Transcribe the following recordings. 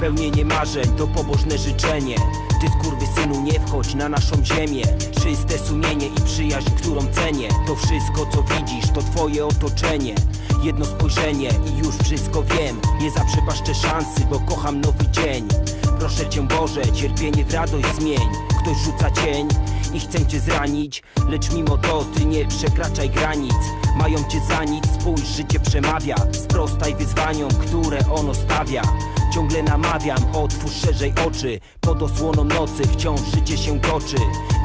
Spełnienie marzeń to pobożne życzenie. Ty skurwysynu nie wchodź na naszą ziemię. Czyste sumienie i przyjaźń, którą cenię. To wszystko co widzisz, to twoje otoczenie. Jedno spojrzenie i już wszystko wiem. Nie zaprzepaszczę szansy, bo kocham nowy dzień. Proszę cię Boże, cierpienie w radość zmień. Ktoś rzuca cień i chcę cię zranić. Lecz mimo to ty nie przekraczaj granic. Mają cię za nic, spójrz, życie przemawia. Sprostaj wyzwaniom, które ono stawia Ciągle namawiam, otwórz szerzej oczy. Pod osłoną nocy wciąż życie się toczy.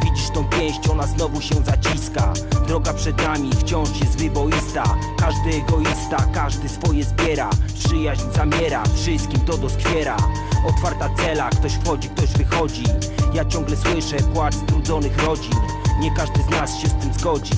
Widzisz tą pięść, ona znowu się zaciska. Droga przed nami wciąż jest wyboista. Każdy egoista, każdy swoje zbiera. Przyjaźń zamiera, wszystkim to doskwiera. Otwarta cela, ktoś wchodzi, ktoś wychodzi. Ja ciągle słyszę płacz strudzonych rodzin. Nie każdy z nas się z tym zgodzi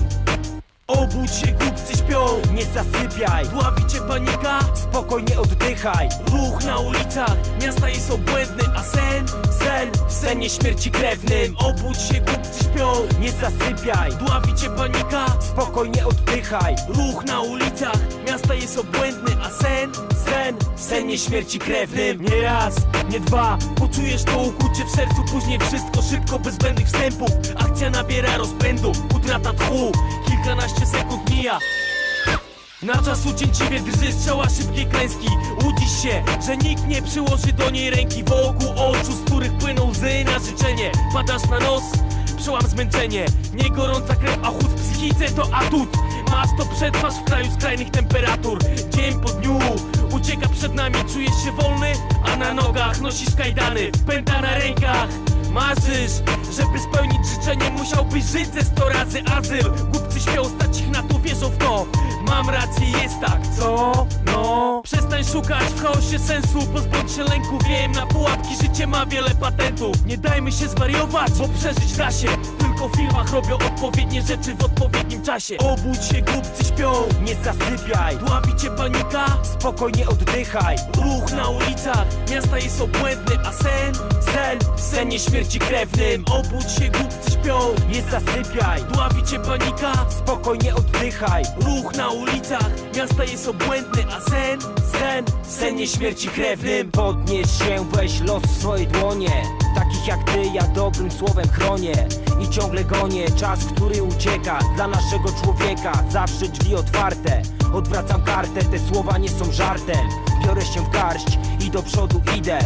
Obudź się, głupcy śpią Nie zasypiaj, Dławi cię panika spokojnie oddychaj. Ruch na ulicach, miasta jest obłędny A sen, sen, w senie śmierci krewnym. Obudź się, głupcy śpią Nie zasypiaj, Dławi cię panika spokojnie oddychaj. Ruch na ulicach, miasta jest obłędny A sen, senie śmierci krewnym. Nie raz, nie dwa. Poczujesz to ukłucie w sercu Później wszystko szybko, bez zbędnych wstępów. Akcja nabiera rozpędu, utrata tchu. Kilkanaście sekund mija. Na czas ucięciwie drży strzała szybkiej klęski. Łudzisz się, że nikt nie przyłoży do niej ręki. Wokół oczu, z których płyną łzy na życzenie. Padasz na nos, przełam zmęczenie. Nie gorąca krew, a chłód w psychice to atut. Masz to przetrwasz w kraju skrajnych temperatur. Dzień po dniu przed nami Czujesz się wolny, a na nogach nosisz kajdany. Pęta na rękach Marzysz, żeby spełnić życzenie. Musiałbyś żyć ze sto razy azyl. Głupcy śpią, stać ich na to, wierzą w to. Mam rację, jest tak, co? No. Przestań szukać w chaosie sensu Pozbądź się lęku, wiem na pułapki Życie ma wiele patentów. Nie dajmy się zwariować, bo przeżyć da się W filmach robią odpowiednie rzeczy w odpowiednim czasie. Obudź się, głupcy śpią Nie zasypiaj, Dławi cię panika spokojnie oddychaj. Ruch na ulicach, miasta jest obłędny A sen, sen, w senie śmierci krewnym. Obudź się, głupcy śpią Nie zasypiaj, Dławi cię panika spokojnie oddychaj. Ruch na ulicach, miasta jest obłędny A sen, sen, w senie śmierci krewnym. Podnieś się, weź los w swoje dłonie. Takich jak ty ja dobrym słowem chronię I ciągle gonię. Czas, który ucieka Dla naszego człowieka. Zawsze drzwi otwarte Odwracam kartę, te słowa nie są żartem. Biorę się w garść i do przodu idę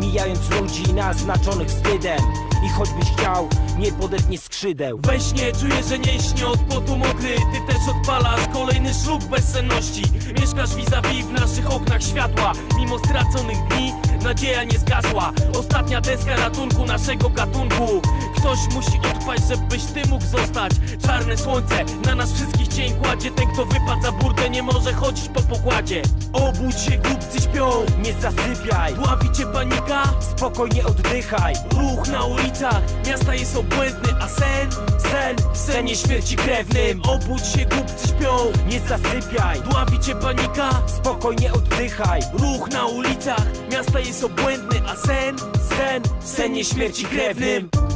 Mijając ludzi naznaczonych wstydem I choćbyś chciał, nie podetnie skrzydeł. We śnie czuję, że nie śnię od potu mokry. Ty też odpalasz kolejny ślub bezsenności. Mieszkasz vis-a-vis w naszych oknach światła. Mimo straconych dni nadzieja nie zgasła. Ostatnia deska ratunku naszego gatunku. Ktoś musi odpaść, żebyś ty mógł zostać. Czarne słońce na nas wszystkich cień kładzie. Ten kto wypadł za nie może chodzić po pokładzie. Obudź się, głupcy śpią Nie zasypiaj, Dławi cię panika spokojnie oddychaj. Ruch na ulicach, miasta jest obłędny, a sen, sen, senie śmierci krewnym. Obudź się, głupcy śpią, Nie zasypiaj, dławi cię panika spokojnie oddychaj. Ruch na ulicach, miasta jest obłędny, a sen, sen, senie śmierci krewnym